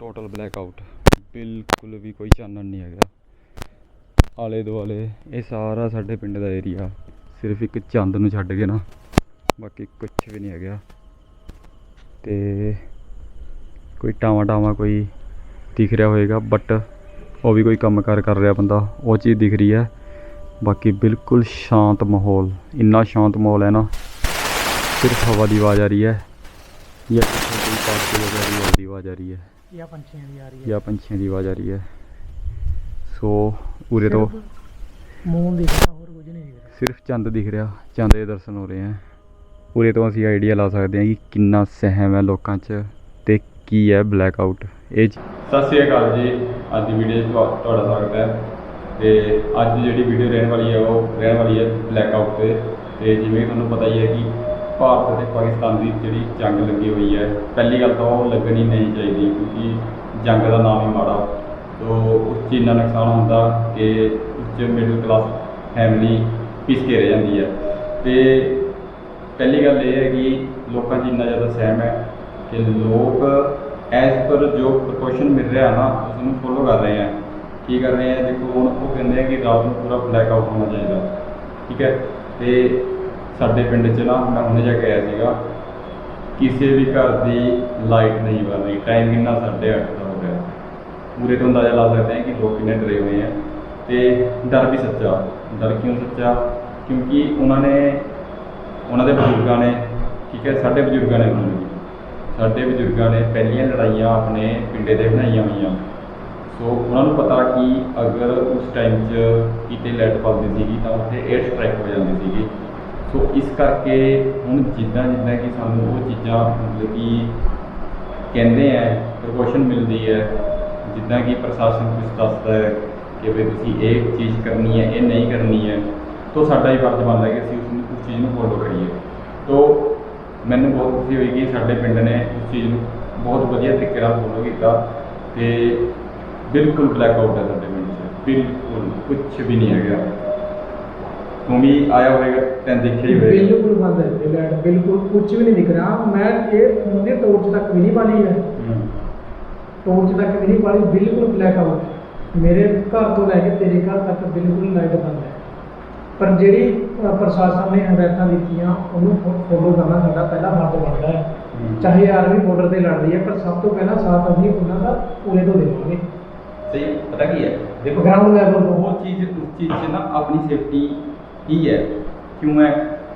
Total black out ਬਿਲਕੁਲ ਵੀ ਕੋਈ ਚਾਨਣ ਨਹੀਂ ਹੈਗਾ। ਆਲੇ ਦੁਆਲੇ ਇਹ ਸਾਰਾ ਸਾਡੇ ਪਿੰਡ ਦਾ ਏਰੀਆ ਸਿਰਫ ਇੱਕ ਚੰਦ ਨੂੰ ਛੱਡ ਕੇ ਨਾ। ਬਾਕੀ ਕੁਝ ਵੀ ਨਹੀਂ ਹੈਗਾ। ਤੇ ਕੋਈ ਟਾਵਾਂ ਟਾਵਾਂ ਕੋਈ ਦਿਖ ਰਿਹਾ ਹੋਏਗਾ ਬਟ ਉਹ ਵੀ ਕੋਈ ਕੰਮਕਾਰ ਕਰ ਰਿਹਾ ਬੰਦਾ। ਉਹ ਚੀਜ਼ ਦਿਖ ਰਹੀ ਹੈ। ਬਾਕੀ ਬਿਲਕੁਲ ਸ਼ਾਂਤ ਮਾਹੌਲ। ਇੰਨਾ ਸ਼ਾਂਤ ਮਾਹੌਲ ਹੈ ਨਾ। ਸਿਰਫ ਹਵਾ ਦੀ ਆਵਾਜ਼ ਆ ਰਹੀ ਹੈ। ਜਾਂ ਕੋਈ ਪਾਸੇ ਵਗੈਰਾ ਦੀ ਆਵਾਜ਼ ਆ ਰਹੀ ਹੈ। ਜਾਂ ਪੰਛੀਆਂ ਦੀ ਆ ਰਹੀ ਹੈ? ਜਾਂ ਪੰਛੀਆਂ ਦੀ ਆਵਾਜ਼ ਆ ਰਹੀ ਹੈ। ਸੋ ਉਰੇ ਤੋਂ ਮੂਨ ਦਿਖਦਾ ਹੋਰ ਕੁਝ ਨਹੀਂ ਦਿਖਦਾ ਸਿਰਫ ਚੰਦ ਦਿਖ ਰਿਹਾ। ਚੰਦ ਦੇ ਦਰਸ਼ਨ ਹੋ ਰਹੇ ਹੈ। ਉਰੇ ਤੋਂ ਅਸੀਂ ਆਈਡੀਆ ਲਾ ਸਕਦੇ ਹਾਂ ਕਿ ਕਿੰਨਾ ਸਹਿਮ ਹੈ ਲੋਕਾਂ 'ਚ ਤੇ ਕੀ ਹੈ ਬਲੈਕ ਆਊਟ ਇਹ ਚ- ਸਤਿ ਸ਼੍ਰੀ ਅਕਾਲ ਜੀ। ਅੱਜ ਦੀ ਵੀਡੀਓ 'ਚ ਤੁਹਾ- ਤੁਹਾਡਾ ਸਵਾਗਤ ਹੈ। ਤੇ ਅੱਜ ਜਿਹੜੀ ਵੀਡੀਓ ਰਹਿਣ ਵਾਲੀ ਹੈ ਉਹ ਰਹਿਣ ਵਾਲੀ ਹੈ ਬਲੈਕ ਆਊਟ ਤੇ। ਤੇ ਜਿਵੇਂ ਤੁਹਾਨੂੰ ਪਤਾ ਹੀ ਹੈ ਕਿ ਭਾਰਤ ਅਤੇ ਪਾਕਿਸਤਾਨ ਦੀ ਜਿਹੜੀ ਜੰਗ ਲੱਗੀ ਹੋਈ ਹੈ, ਪਹਿਲੀ ਗੱਲ ਤਾਂ ਉਹ ਲੱਗਣੀ ਨਹੀਂ ਚਾਹੀਦੀ ਕਿਉਂਕਿ ਜੰਗ ਦਾ ਨਾਮ ਹੀ ਮਾੜਾ। ਤੋ ਉਸ 'ਚ ਇੰਨਾ ਨੁਕਸਾਨ ਹੁੰਦਾ ਕਿ ਉਸ 'ਚ ਮਿਡਲ ਕਲਾਸ ਫੈਮਿਲੀ ਪਿਸ ਕੇ ਰਹਿ ਜਾਂਦੀ ਹੈ। ਤੇ ਪਹਿਲੀ ਗੱਲ ਇਹ ਹੈ ਕਿ ਲੋਕਾਂ 'ਚ ਇੰਨਾ ਜ਼ਿਆਦਾ ਸਹਿਮ ਹੈ ਕਿ ਲੋਕ ਐਜ਼ ਪਰ ਜੋ ਪ੍ਰਕੋਸ਼ਨ ਮਿਲ ਰਿਹਾ ਨਾ ਉਸ ਨੂੰ ਫੋਲੋ ਕਰ ਰਹੇ ਹੈ ਕੀ ਕਰ ਰਹੇ ਹੈ ਦੇਖੋ, ਹੁਣ ਉਹ ਕਹਿੰਦੇ ਆ ਕਿ ਰਾਤ ਨੂੰ ਪੂਰਾ ਬਲੈਕ ਆਊਟ ਹੋਣਾ ਚਾਹੀਦਾ। ਠੀਕ ਹੈ? ਤੇ ਸਾਡੇ ਪਿੰਡ 'ਚ ਨਾ ਮੈਂ ਹੁਣੇ ਜਾ ਕੇ ਆਇਆ ਸੀਗਾ, ਕਿਸੇ ਵੀ ਘਰ ਦੀ ਲਾਈਟ ਨਹੀਂ ਬਲ ਰਹੀ ਟਾਈਮ ਕਿੰਨਾ 8:30 ਦਾ ਹੋ ਗਿਆ। ਪੂਰੇ ਤੋਂ ਅੰਦਾਜ਼ਾ ਲਾ ਸਕਦੇ ਹਾਂ ਕਿ ਲੋਕ ਕਿੰਨੇ ਡਰੇ ਹੋਏ ਆ। ਤੇ ਡਰ ਵੀ ਸੱਚਾ, ਡਰ ਕਿਉਂ ਸੱਚਾ? ਕਿਉਂਕਿ ਉਹਨਾਂ ਨੇ, ਉਹਨਾਂ ਦੇ ਬਜ਼ੁਰਗਾਂ ਨੇ, ਠੀਕ ਹੈ, ਸਾਡੇ ਬਜ਼ੁਰਗਾਂ ਨੇ ਬਣਾਈ ਸਾਡੇ ਬਜ਼ੁਰਗਾਂ ਨੇ ਪਹਿਲੀਆਂ ਲੜਾਈਆਂ ਆਪਣੇ ਪਿੰਡੇ ਦੇ ਬਣਾਈਆਂ ਹੋਈਆਂ। ਸੋ ਉਹਨਾਂ ਨੂੰ ਪਤਾ ਕਿ ਅਗਰ ਉਸ ਟਾਈਮ 'ਚ ਕਿਤੇ ਲਾਈਟ ਪਲਦੀ ਸੀਗੀ ਤਾਂ ਉੱਥੇ 에ਅਰ ਸਟ੍ਰਾਈਕ ਹੋ ਜਾਂਦੀ ਸੀਗੀ। ਸੋ ਇਸ ਕਰਕੇ ਹੁਣ ਜਿੱਦਾਂ ਜਿੱਦਾਂ ਕਿ ਸਾਨੂੰ ਉਹ ਚੀਜ਼ਾਂ ਮਤਲਬ ਕਿ ਕਹਿੰਦੇ ਆ ਪ੍ਰੀਕਾਸ਼ਨ ਮਿਲਦੀ ਹੈ, ਜਿੱਦਾਂ ਕਿ ਪ੍ਰਸ਼ਾਸਨ ਕੁਝ ਦੱਸਦਾ ਹੈ ਕਿ ਵੀ ਤੁਸੀਂ ਇਹ ਚੀਜ਼ ਕਰਨੀ ਹੈ, ਇਹ ਨਹੀਂ ਕਰਨੀ ਹੈ, ਤਾਂ ਸਾਡਾ ਹੀ ਫਰਜ਼ ਬਣਦਾ ਕਿ ਅਸੀਂ ਉਸ ਨੂੰ ਉਸ ਚੀਜ਼ ਨੂੰ ਫੋਲੋ ਕਰੀਏ। ਤੋ ਮੈਨੂੰ ਬਹੁਤ ਖੁਸ਼ੀ ਹੋਈ ਕਿ ਸਾਡੇ ਪਿੰਡ ਨੇ ਉਸ ਚੀਜ਼ ਨੂੰ ਬਹੁਤ ਵਧੀਆ ਤਰੀਕੇ ਨਾਲ ਫੋਲੋ ਕੀਤਾ ਤੇ ਬਿਲਕੁਲ ਬਲੈਕ ਆਊਟ ਹੈ ਸਾਡੇ ਪਿੰਡ 'ਚ। ਬਿਲਕੁਲ ਕੁਝ ਵੀ ਨਹੀਂ ਹੈਗਾ। ਤੂੰ ਵੀ ਆਇਆ ਹੋਵੇਗਾ ਤੈਨੂੰ ਦੇਖਿਆ ਹੀ ਹੋਵੇਗਾ। ਬਿਲਕੁਲ ਬੰਦ ਹੈ ਤੇ ਲਾਈਟ ਬਿਲਕੁਲ ਕੁਝ ਵੀ ਨਹੀਂ ਦਿਖ ਰਿਹਾ। ਮੈਂ ਇਹ ਫੋਨ ਦੀ ਟੋਰਚ ਤੱਕ ਵੀ ਨਹੀਂ ਪਾਲੀ ਹੈ। ਹੂੰ। ਟੋਰਚ ਤੱਕ ਵੀ ਨਹੀਂ ਪਾਲੀ ਬਿਲਕੁਲ ਬਲੈਕ ਆਊਟ ਮੇਰੇ ਘਰ ਤੋਂ ਲੈ ਕੇ ਤੇਰੇ ਘਰ ਤੱਕ ਬਿਲਕੁਲ ਲਾਈਟ ਬੰਦ ਹੈ। ਪਰ ਜਿਹੜੀ ਅ, ਪ੍ਰਸ਼ਾਸਨ ਨੇ ਹਦਾਇਤਾਂ ਦਿੱਤੀਆਂ ਉਹਨੂੰ ਫੋਲੋ ਕਰਨਾ ਸਾਡਾ ਪਹਿਲਾ ਫਰਜ਼ ਬਣਦਾ ਹੈ। ਹੂੰ। ਚਾਹੇ ਆਰਮੀ ਬਾਰਡਰ ਤੇ ਲੜ ਰਹੀ ਹੈ ਪਰ ਸਭ ਤੋਂ ਪਹਿਲਾਂ ਸਾਥ ਅਸੀਂ ਉਹਨਾਂ ਦਾ ਪੂਰੇ ਤੋਂ ਦੇਵਾਂਗੇ। ਸਹੀ ਪਤਾ ਕੀ ਹੈ? ਦੇਖੋ Ground level ਤੋਂ। ਉਹ ਚੀਜ਼ ਉਸ ਚੀਜ਼ 'ਚ ਨਾ ਆਪਣੀ ਸੇਫਟੀ ਹੀ ਹੈ ਕਿਉਂ ਹੈ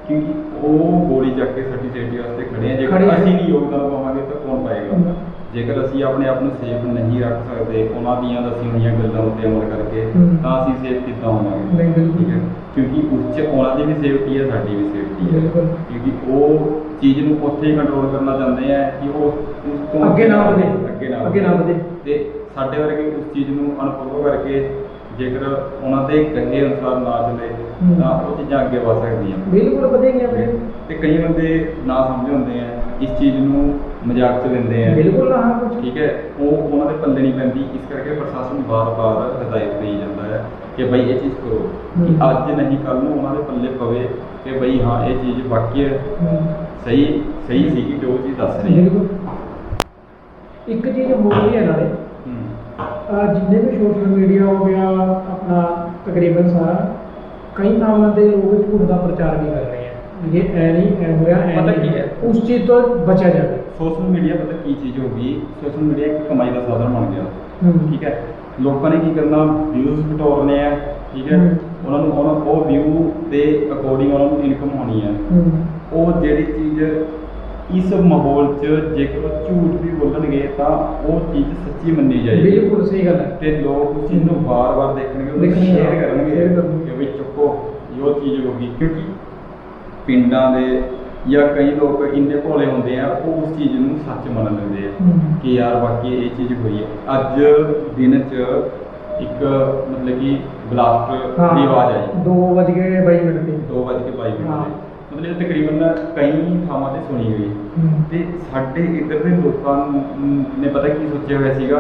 ਕਿਉਂਕਿ ਉਹ ਗੋਲੀ ਚੱਕ ਕੇ ਸਾਡੀ ਸੇਫਟੀ ਵਾਸਤੇ ਖੜੇ ਆ ਖੜੇ ਜੇਕਰ ਆ। ਅਸੀਂ ਨਹੀਂ ਯੋਗਦਾਨ ਪਾਵਾਂਗੇ ਤਾਂ ਕੌਣ ਪਾਏਗਾ। ਜੇਕਰ ਅਸੀਂ ਆਪਣੇ ਆਪ ਨੂੰ ਸੇਫ ਨਹੀਂ ਰੱਖ ਸਕਦੇ ਉਹਨਾਂ ਦੀਆਂ ਦੱਸੀਆਂ ਹੋਈਆਂ ਗੱਲਾਂ ਉੱਤੇ ਅਮਲ ਕਰਕੇ ਹਮ। ਤਾਂ ਅਸੀਂ ਸੇਫ ਕਿੱਦਾਂ ਹੋਵਾਂਗੇ ਨਹੀਂ, ਬਿਲਕੁਲ। ਠੀਕ ਹੈ ਕਿਉਂਕਿ ਉਸ 'ਚ ਉਹਨਾਂ ਦੀ ਵੀ ਸੇਫਟੀ ਹੈ ਸਾਡੀ ਵੀ ਸੇਫਟੀ ਹੈ ਬਿਲਕੁਲ। ਕਿਉਂਕਿ ਉਹ ਚੀਜ਼ ਨੂੰ ਉੱਥੇ ਹੀ ਕੰਟਰੋਲ ਕਰਨਾ ਚਾਹੁੰਦੇ ਆ ਕਿ ਉਹ ਉਸ ਤੋਂ ਅੱਗੇ ਨਾ ਵਧੇ। ਅੱਗੇ ਨਾ ਅੱਗੇ ਨਾ ਵਧੇ। ਤੇ ਸਾਡੇ ਵਰਗੇ ਉਸ ਚੀਜ਼ ਨੂੰ ਅਨਫੋਲੋ ਕਰਕੇ ਜੇਕਰ ਉਹਨਾਂ ਦੇ ਕਹੇ ਅਨੁਸਾਰ ਨਾ ਚੱਲੇ। ਤਾਂ ਉਹ ਚੀਜ਼ਾਂ ਅੱਗੇ ਵਧ ਸਕਦੀਆਂ। ਬਿਲਕੁਲ ਵਧੇਗੀਆਂ ਵੀਰੇ ਤੇ ਕਈ ਬੰਦੇ ਨਾ ਸਮਝ ਹੁੰਦੇ ਆ ਇਸ ਚੀਜ਼ ਨੂੰ ਮਜ਼ਾਕ ਚ ਲੈਂਦੇ ਆ। ਬਿਲਕੁਲ ਨਾ ਹਾਂ ਕੁਝ ਠੀਕ ਹੈ ਉਹ ਉਹਨਾਂ ਦੇ ਪੱਲੇ ਨਹੀਂ ਪੈਂਦੀ ਇਸ ਕਰਕੇ ਪ੍ਰਸ਼ਾਸਨ ਬਾਰ-ਬਾਰ ਹਦਾਇਤ ਦੇਈ ਜਾਂਦਾ ਹੈ ਕਿ ਬਈ ਇਹ ਚੀਜ਼ ਕਰੋ। ਕਿ। ਅੱਜ ਨਹੀਂ ਕੱਲ ਨੂੰ ਉਹਨਾਂ ਦੇ ਪੱਲੇ ਪਵੇ ਕਿ ਬਈ ਹਾਂ ਇਹ ਚੀਜ਼ ਵਾਕਈ ਸਹੀ ਸਹੀ ਸੀ ਕਿ ਜੋ ਚੀਜ਼ ਦੱਸ ਰਹੀ ਹੈ ਬਿਲਕੁਲ। ਇੱਕ ਚੀਜ਼ ਹੋਰ ਵੀ ਹੈ ਨਾਲੇ। ਜਿੰਨੇ ਵੀ ਸੋਸ਼ਲ ਮੀਡੀਆ ਹੋ ਗਿਆ ਆਪਣਾ ਤਕਰੀਬਨ ਸਾਰਾ ਕਈ ਥਾਵਾਂ ਤੇ ਲੋਕ ਝੂਠ ਦਾ ਪ੍ਰਚਾਰ ਵੀ ਕਰ ਰਹੇ ਆ ਇਹ ਐ ਨਹੀਂ ਐ ਹੋਇਆ ਐ ਪਤਾ। ਕੀ ਹੈ? ਉਸ ਚੀਜ਼ ਤੋਂ ਬਚਿਆ ਜਾਵੇ ਸੋਸ਼ਲ ਮੀਡੀਆ ਪਤਾ ਕੀ ਚੀਜ਼ ਹੋ ਗਈ ਸੋਸ਼ਲ ਮੀਡੀਆ ਇੱਕ ਕਮਾਈ ਦਾ ਸਾਧਨ ਬਣ ਗਿਆ। ਠੀਕ ਹੈ ਲੋਕਾਂ ਨੇ ਕੀ ਕਰਨਾ ਵਿਊਜ਼ ਘਟਾਉਣੇ ਆ ਠੀਕ ਹੈ। ਉਹਨਾਂ ਨੂੰ ਉਹਨਾਂ ਉਹ ਵਿਊ ਦੇ ਅਕੋਰਡਿੰਗ ਉਹਨਾਂ ਨੂੰ ਇਨਕਮ ਹੋਣੀ ਹੈ। ਉਹ ਜਿਹੜੀ ਚੀਜ਼ ਇਸ ਮਾਹੌਲ 'ਚ ਜੇਕਰ ਉਹ ਝੂਠ ਵੀ ਬੋਲਣਗੇ ਤਾਂ ਉਹ ਚੀਜ਼ ਸੱਚੀ ਮੰਨੀ ਜਾਏਗੀ। ਬਿਲਕੁਲ ਸਹੀ ਗੱਲ ਹੈ। ਤੇ ਲੋਕ ਉਸ ਚੀਜ਼ ਨੂੰ ਵਾਰ-ਵਾਰ ਦੇਖਣਗੇ ਉਹਨੂੰ ਦੇਖਣਗੇ, ਸ਼ੇਅਰ ਕਰਨਗੇ share ਕਰਨਗੇ। ਕਿ ਵੀ ਚੁੱਕੋ ਇਹ ਉਹ ਚੀਜ਼ ਹੋ ਗਈ। ਕਿਉਂਕਿ ਪਿੰਡਾਂ ਦੇ ਜਾਂ ਕਈ ਲੋਕ ਇੰਨੇ ਭੋਲੇ ਹੁੰਦੇ ਆ ਉਹ ਉਸ ਚੀਜ਼ ਨੂੰ ਸੱਚ ਮੰਨ ਲੈਂਦੇ ਆ ਹਮ। ਕਿ ਯਾਰ ਬਾਕੀ ਇਹ ਚੀਜ਼ ਹੋਈ ਹੈ। ਅੱਜ ਦਿਨ 'ਚ ਇੱਕ ਮਤਲਬ ਕਿ ਬਲਾਸਟ ਹਾਂ ਦੀ ਆਵਾਜ਼ ਆਈ। 2 ਵਜ ਕੇ 22 ਮਿੰਟ ਤੇ। 2 ਵਜੇ ਕੇ 22 ਹਾਂ। ਮਿੰਟ ਤੇ। ਇਹ ਤਕਰੀਬਨ ਕਈ ਥਾਵਾਂ ਤੇ ਸੁਣੀ ਗਈ। ਤੇ ਸਾਡੇ ਇੱਧਰ ਦੇ ਲੋਕਾਂ ਨੂੰ- ਨੇ ਪਤਾ ਕੀ ਸੋਚਿਆ ਹੋਇਆ ਸੀਗਾ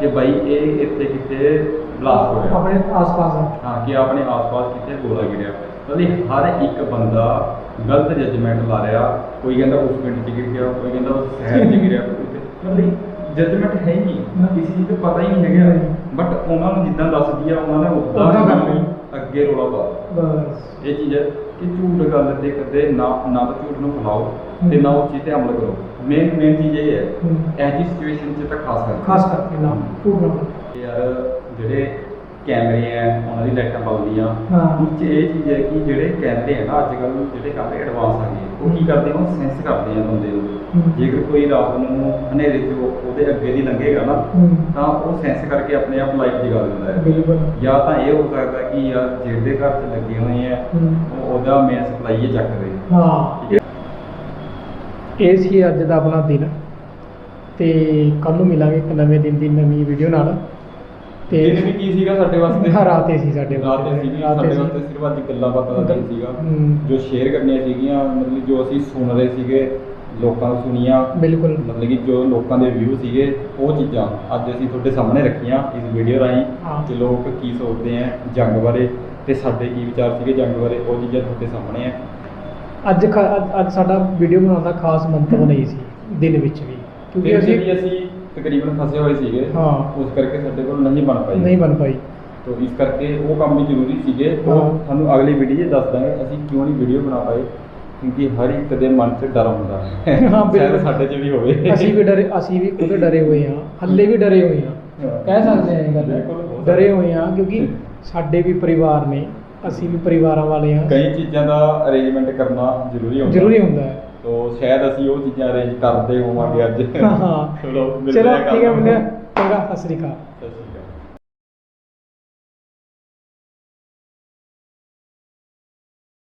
ਕਿ ਬਾਈ ਇਹ ਇੱਥੇ ਕਿਤੇ ਬਲਾਸਟ ਹੋਇਆ ਆਪਣੇ ਆਸ-ਪਾਸ ਹਾਂ ਕਿ ਆਪਣੇ ਆਸ-ਪਾਸ ਕਿਤੇ ਗੋਲਾ ਗਿਰਿਆ। ਮਤਲਬ ਹਰ ਇੱਕ ਬੰਦਾ ਗਲਤ ਜੱਜਮੈਂਟ ਲਾ ਰਿਹਾ। ਕੋਈ ਕਹਿੰਦਾ ਉਸ ਪਿੰਡ 'ਚ ਗਿਰ ਗਿਆ ਕੋਈ ਕਹਿੰਦਾ ਉਸ ਸ਼ਹਿਰ 'ਚ ਗਿਰਿਆ। ਕੋਈ ਤੇ- ਮਤਲਬ ਜਜਮੈਂਟ ਹੈ ਹੀ। ਨਹੀਂ। ਕਿਸੇ ਚੀਜ਼ ਦਾ ਪਤਾ ਹੀ ਨਹੀਂ ਹੈਗਾ। ਬਟ ਉਹਨਾਂ ਨੂੰ ਜਿੱਦਾਂ ਦੱਸਦੀ ਆ ਉਹਨਾਂ ਨੇ ਉੱਦਾਂ ਉਦਾਂ ਕਰਨਾ। ਹੀ ਅੱਗੇ ਰੋਲਾ ਪਾ ਬਸ ਇਹ ਚੀਜ਼ ਹੈ ਕਿ ਝੂਠ ਗੱਲ ਤੇ ਕਦੇ ਨਾ ਨਾ ਤਾਂ ਝੂਠ ਨੂੰ ਫੈਲਾਓ ਤੇ। ਨਾ ਉਸ ਚੀਜ਼ ਤੇ ਅਮਲ ਕਰੋ ਮੇਨ ਮੇਨ ਚੀਜ਼ ਇਹ ਹੈ ਹਮ। ਇਹ ਜੀ ਸਿਚੁਏਸ਼ਨ 'ਚ ਤਾਂ ਖਾਸ ਕਰਕੇ ਖਾਸ ਕਰਕੇ ਨਾ ਝੂਠ ਨਾ ਬੋਲੋ। ਯਾਰ ਜਿਹੜੇ ਕੈਮਰੇ ਆ ਉਹਨਾਂ ਦੀ ਲਾਈਟਾਂ ਬਲਦੀਆਂ। ਹਾਂ। ਉੱਚ ਇਹ ਚੀਜ਼ ਹੈ ਕਿ ਜਿਹੜੇ ਕੈਮਰੇ ਆ ਨਾ ਅੱਜ ਕੱਲ੍ਹ ਜਿਹੜੇ ਕਾਫੀ ਐਡਵਾਂਸ ਆ ਗਏ ਉਹ ਕੀ ਕਰਦੇ ਆ ਉਹ ਸੈਂਸ ਕਰਦੇ ਆ ਬੰਦੇ ਨੂੰ। ਹਮ। ਜੇਕਰ ਕੋਈ ਰਾਤ ਨੂੰ ਹਨੇਰੇ 'ਚ ਉਹ- ਉਹਦੇ ਅੱਗੇ ਦੀ ਲੰਘੇਗਾ ਨਾ ਹਮ। ਤਾਂ ਉਹ ਸੈਂਸ ਕਰਕੇ ਆਪਣੇ ਆਪ ਲਾਈਟ ਜਗਾ ਦਿੰਦਾ ਹੈ। ਬਿਲਕੁਲ। ਜਾਂ ਤਾਂ ਇਹ ਹੋ ਸਕਦਾ ਕਿ ਯਾਰ ਜਿਹੜੇ ਘਰ 'ਚ ਲੱਗੇ ਹੋਏ ਆ ਹਮ। ਉਹ ਉਹਦਾ ਮੇਨ ਸਪਲਾਈ ਹੀ ਚੱਕਦੇ ਹਾਂ। ਠੀਕ ਹੈ। ਇਹ ਸੀ ਅੱਜ ਦਾ ਆਪਣਾ ਦਿਨ। ਤੇ ਕੱਲ ਨੂੰ ਮਿਲਾਂਗੇ ਇੱਕ ਨਵੇਂ ਦਿਨ ਦੀ ਨਵੀਂ ਵੀਡੀਓ ਨਾਲ। ਤੇ ਦਿਨ ਵੀ ਕੀ ਸੀਗਾ ਸਾਡੇ ਵਾਸਤੇ ਰਾਤ ਸੀ ਸਾਡੇ ਰਾਤ ਸੀਗੀ ਸਾਡੇ। ਵਾਸਤੇ ਸਿਰਫ ਅੱਜ ਗੱਲਾਂ ਬਾਤਾਂ ਦਾ ਦਿਨ ਸੀਗਾ ਹਮ। ਜੋ ਸ਼ੇਅਰ ਕਰਨੀਆਂ ਸੀਗੀਆਂ ਮਤਲਬ ਜੋ ਅਸੀਂ ਸੁਣ ਰਹੇ ਸੀਗੇ ਲੋਕਾਂ ਤੋਂ ਸੁਣੀਆਂ ਬਿਲਕੁਲ ਮਤਲਬ ਕਿ ਜੋ ਲੋਕਾਂ ਦੇ ਵਿਊ ਸੀਗੇ ਉਹ ਚੀਜ਼ਾਂ ਅੱਜ ਅਸੀਂ ਤੁਹਾਡੇ ਸਾਹਮਣੇ ਰੱਖੀਆਂ ਇਸ ਵੀਡੀਓ ਰਾਹੀਂ ਹਾਂ। ਕਿ ਲੋਕ ਕੀ ਸੋਚਦੇ ਆ ਜੰਗ ਬਾਰੇ ਤੇ ਸਾਡੇ ਕੀ ਵਿਚਾਰ ਸੀਗੇ ਜੰਗ ਬਾਰੇ ਉਹ ਚੀਜ਼ਾਂ ਤੁਹਾਡੇ ਸਾਹਮਣੇ ਆ ਅੱਜ ਖਾ- ਅੱਜ- ਅੱਜ ਸਾਡਾ ਵੀਡੀਓ ਬਣਾਉਣ ਦਾ ਖਾਸ ਮੰਤਵ ਨਹੀਂ ਸੀ ਦਿਨ ਵਿੱਚ ਵੀ ਕਿਉਂਕਿ ਕਿਉਂਕਿ ਅਸੀਂ ਅਸੀਂ ਵੀ ਅਸੀਂ ਤਕਰੀਬਨ ਫਸੇ ਹੋਏ ਸੀਗੇ ਹਾਂ। ਉਸ ਕਰਕੇ ਸਾਡੇ ਕੋਲ ਨਹੀਂ ਬਣ ਪਾਈ। ਨਹੀਂ ਬਣ ਪਾਈ। ਤੋ ਇਸ ਕਰਕੇ ਉਹ ਕੰਮ ਵੀ ਜ਼ਰੂਰੀ ਸੀਗੇ। ਹਾਂ। ਤੁਹਾਨੂੰ ਅਗਲੀ ਵੀਡੀਓ 'ਚ ਦੱਸ ਦਾਂਗੇ ਅਸੀਂ ਕਿਉਂ ਨਹੀਂ ਵੀਡੀਓ ਬਣਾ ਪਾਏ ਕਿਉਂਕਿ ਹਰ ਇੱਕ ਦੇ ਮਨ 'ਚ ਡਰ ਹੁੰਦਾ। ਹੈ ਹਾਂ, ਬਿਲਕੁਲ। ਸ਼ਾਇਦ ਸਾਡੇ 'ਚ ਵੀ ਹੋਵੇ। ਅਸੀਂ ਵੀ ਡਰੇ ਅਸੀਂ ਵੀ ਖੁਦ ਡਰੇ ਹੋਏ ਹਾਂ। ਹੱਲੇ ਵੀ ਡਰੇ ਹੋਏ ਹਾਂ। ਕਹਿ ਸਕਦੇ ਹਾਂ ਇਹ ਗੱਲ। ਡਰੇ। ਹੋਏ ਹਾਂ ਕਿਉਂਕਿ ਸਾਡੇ ਵੀ ਪਰਿਵਾਰ ਨੇ ਅਸੀਂ ਵੀ ਪਰਿਵਾਰਾਂ ਵਾਲੇ ਹਾਂ। ਕਈ ਚੀਜ਼ਾਂ ਦਾ ਅਰੇਂਜਮੈਂਟ ਕਰਨਾ ਜ਼ਰੂਰੀ ਹੁੰਦਾ। ਜ਼ਰੂਰੀ ਹੁੰਦਾ ਹੈ। ਤੋ ਸ਼ਾਇਦ ਅਸੀਂ ਉਹ ਚੀਜ਼ਾਂ ਅਰੇਂਜ ਕਰਦੇ ਹੋਵਾਂਗੇ ਅੱਜ। ਹਾਂ ਚਲੋ ਠੀਕ ਹੈ। ਮੁੰਡਿਆ ਚੰਗਾ ਸਤਿ ਸ੍ਰੀ ਅਕਾਲ।